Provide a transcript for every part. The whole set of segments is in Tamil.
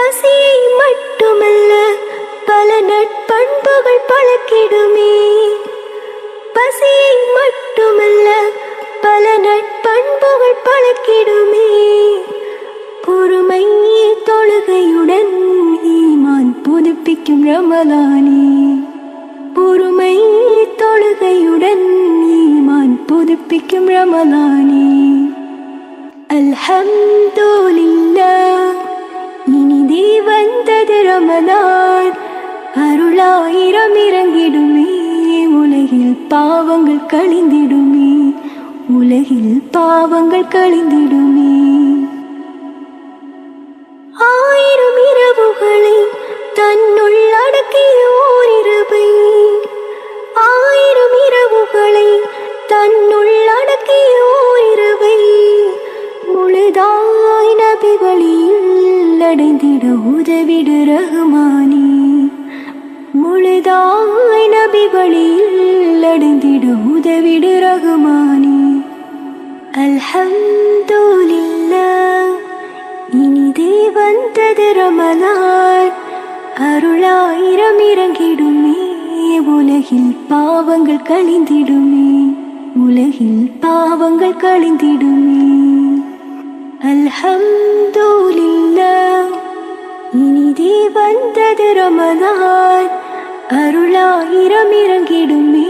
பசியை மட்டுமல்ல பல நட்பண்புகள் பழக்கிடுமே. பசியை மட்டுமல்ல பல நட்பண்புகள் பழக்கிடுமே. பொறுமை தொழுகையுடன் ஈமான் புதுப்பிக்கும் ரமலானே. பொறுமை தொழுகையுடன் ஈமான் புதுப்பிக்கும் ரமலானே. அல்ஹம்துலில்லாஹ். வந்தது அருளாயிரம் இறங்கிடுமே உலகில் பாவங்கள் கழிந்திடுமே உலகில் பாவங்கள் கழிந்திடுமே. ஆயிரம் இரவுகளை தன்னுள் அடக்கிய ஓரிரவை ஆயிரம் இரவுகளை தன்னுள் அடைந்திட உதவிடு ரகுமானி. முழுதாய் நபி வழியில் அடைந்திட உதவிடு ரகுமானி. அல்ஹம்துலில்லாஹ் இனிதே வந்தது ரமலான். அருளாயிரம் இறங்கிடுமே உலகில் பாவங்கள் கழிந்திடுமே. உலகில் பாவங்கள் கழிந்திடுமே. அல்ஹம்துலில்லாஹ். நிதி வந்தது ரமதான் அருளாயிரம் இறங்கிடுமே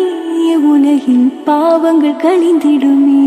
உலகின் பாவங்கள் கழிந்திடுமே